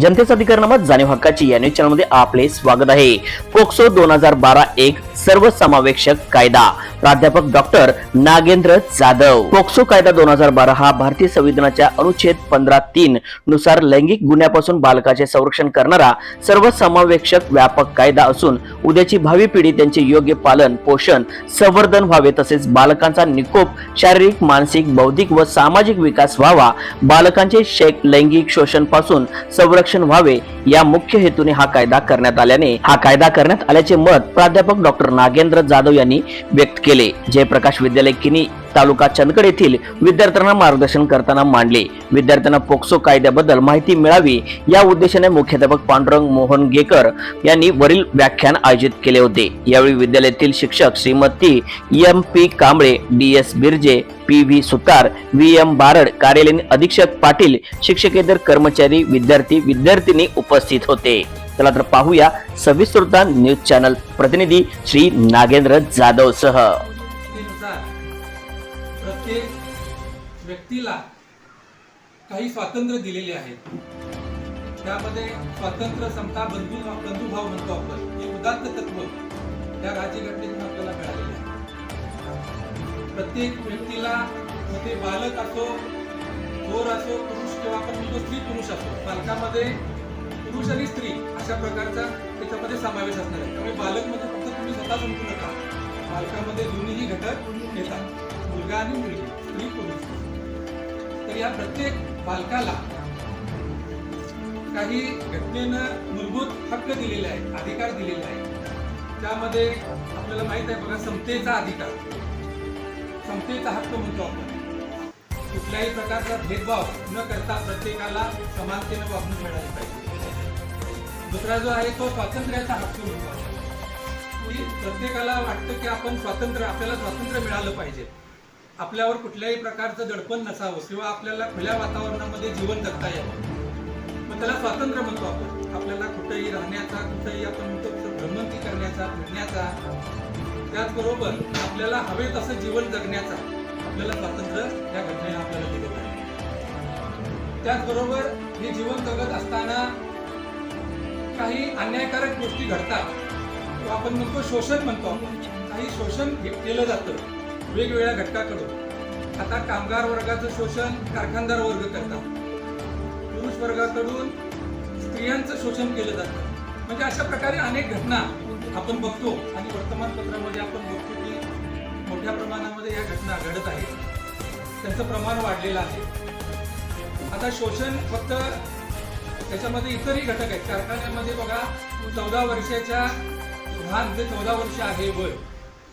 जनतेचा अधिकारनामा जाणीव हक्काची या न्यूज चॅनलमध्ये आपले स्वागत आहे. पोक्सो दोन हजार बारा एक सर्वसमावेशक कायदा. प्राध्यापक डॉक्टर नागेंद्र जाधव. पोक्सो कायदा दोन हजार बारा हा भारतीय संविधानाच्या अनुच्छेद पंधरा तीन नुसार लैंगिक गुन्ह्यापासून बालकाचे संरक्षण करणारा सर्वसमावेशक व्यापक कायदा असून उद्याची भावी पिढी त्यांचे योग्य पालन पोषण संवर्धन व्हावे तसेच बालकांचा निकोप शारीरिक मानसिक बौद्धिक व सामाजिक विकास व्हावा बालकांचे शैक लैंगिक शोषणपासून संरक्षण व्हावे या मुख्य हेतूने हा कायदा करण्यात आल्याने हा कायदा करण्यात आल्याचे मत प्राध्यापक डॉक्टर नागेंद्र जाधव यांनी व्यक्त केले. जयप्रकाश विद्यालय किनी तालुका चंदगड येथील विद्यार्थ्यांना मार्गदर्शन करताना मांडले. विद्यार्थ्यांना पोक्सो कायद्याबद्दल माहिती मिळावी या उद्देशाने मुख्याध्यापक पांडुरंग मोहन गेकर यांनी वरील व्याख्यान आयोजित केले होते. यावेळी विद्यालयातील शिक्षक Shrimati M P Kamble D S Birje P V Sutar V M Barad कार्यालयीन अधीक्षक पाटील शिक्षकेतर कर्मचारी विद्यार्थी विद्यार्थिनी उपस्थित होते. चला तर पाहूया सविस्तरता न्यूज चॅनल प्रतिनिधी श्री नागेंद्र जाधव सह. प्रत्येक व्यक्तीला काही स्वातंत्र्य दिलेले आहेत. त्यामध्ये स्वातंत्र्य समता बंधू बंधुभाव म्हणतो आपण. हे उदात्त तत्व त्या राज्यघटनेतून आपल्याला मिळालेले आहे. प्रत्येक व्यक्तीला ते बालक असो थोर असो पुरुष किंवा आपण म्हणतो स्त्री पुरुष असो बालकामध्ये पुरुष आणि स्त्री अशा प्रकारचा त्याच्यामध्ये समावेश असणार आहे. त्यामुळे बालकमध्ये फक्त तुम्ही स्वतः समजू नका. बालकामध्ये दोन्हीही घटक येतात. मुलगा आणि मुलगी स्त्री पुरुष. तर या प्रत्येक बालकाला काही घटनेनं मूलभूत हक्क दिलेले आहेत अधिकार दिलेले आहेत. त्यामध्ये आपल्याला माहीत आहे बघा समतेचा अधिकार. समतेचा हक्क म्हणतो आपण. कुठल्याही प्रकारचा भेदभाव न करता प्रत्येकाला समानतेनं वागणूक मिळाली पाहिजे. दुसरा जो आहे तो स्वातंत्र्याचा हक्क म्हणतो की प्रत्येकाला वाटतं की आपण स्वातंत्र्य आपल्याला स्वातंत्र्य मिळालं पाहिजे. आपल्यावर कुठल्याही प्रकारचं दडपण नसावं किंवा आपल्याला खुल्या वातावरणामध्ये जीवन जगता यावं. मग त्याला स्वातंत्र्य म्हणतो आपण. आपल्याला कुठेही राहण्याचा कुठेही आपण म्हणतो भ्रमंती करण्याचा फिरण्याचा त्याचबरोबर आपल्याला हवे तसं जीवन जगण्याचा आपल्याला स्वातंत्र्य या घटनेला आपल्याला दिलेलं आहे. त्याचबरोबर हे जीवन जगत असताना काही अन्यायकारक गोष्टी घडतात आपण म्हणतो शोषण म्हणतो आपण. काही शोषण केलं जातं वेगवेगळ्या घटकाकडून. आता कामगार वर्गाचं शोषण कारखानदार वर्ग करतात. पुरुष वर्गाकडून स्त्रियांचं शोषण केलं जातं. म्हणजे अशा प्रकारे अनेक घटना आपण बघतो आणि वर्तमानपत्रामध्ये आपण बघतो की मोठ्या प्रमाणामध्ये या घटना घडत आहेत. त्यांचं प्रमाण वाढलेलं आहे. आता शोषण फक्त त्याच्यामध्ये इतरही घटक आहेत. कारखान्यामध्ये बघा चौदा वर्षाच्या लहान जे चौदा वर्ष आहे वय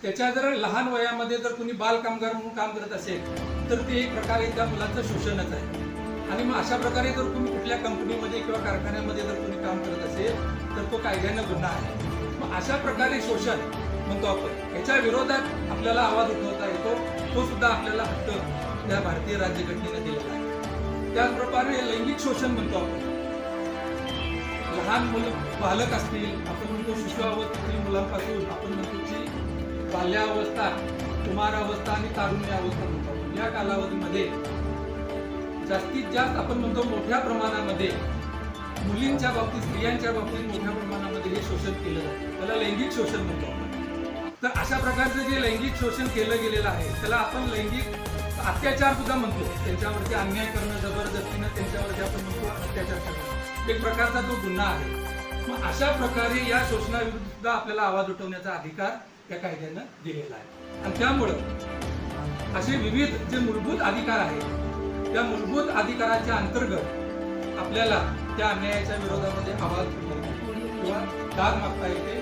त्याच्या जर लहान वयामध्ये जर कुणी बालकामगार म्हणून काम करत असेल तर ते एक प्रकारे त्या मुलाचं शोषणच आहे. आणि मग अशा प्रकारे जर तुम्ही कुठल्या कंपनीमध्ये किंवा कारखान्यामध्ये जर तुम्ही काम करत असेल तर तो कायद्यानं गुन्हा आहे. मग अशा प्रकारे शोषण म्हणतो आपण याच्या विरोधात आपल्याला आवाज उठवता येतो. तो सुद्धा आपल्याला हक्क त्या भारतीय राज्यघटनेनं दिलेला आहे. त्याचप्रमाणे लैंगिक शोषण म्हणतो आपण. लहान मुलं बालक असतील आपण म्हणतो शिशुअवस्थेतील मुलांपासून आपण म्हणतो की बाल्यावस्था कुमारावस्था आणि तारुण्य अवस्था म्हणतो. या कालावधीमध्ये जास्तीत जास्त आपण म्हणतो मोठ्या प्रमाणामध्ये मुलींच्या बाबतीत स्त्रियांच्या बाबतीत मोठ्या प्रमाणामध्ये हे शोषण केलं जातं. त्याला लैंगिक शोषण म्हणतो आपण. तर अशा प्रकारचं जे लैंगिक शोषण केलं गेलेलं आहे त्याला आपण लैंगिक अत्याचार सुद्धा म्हणतो. त्यांच्यावरती अन्याय करणं जबरदस्तीनं त्यांच्यावरती आपण एक प्रकारचा तो गुन्हा आहे. मग अशा प्रकारे या शोषणाविरुद्ध आपल्याला आवाज उठवण्याचा अधिकार त्या कायद्यानं दिलेला आहे. आणि त्यामुळं असे विविध जे मूलभूत अधिकार आहेत त्या मूलभूत अधिकाराच्या अंतर्गत आपल्याला त्या अन्यायाच्या विरोधामध्ये आवाज उठवता किंवा दाद मागता येते.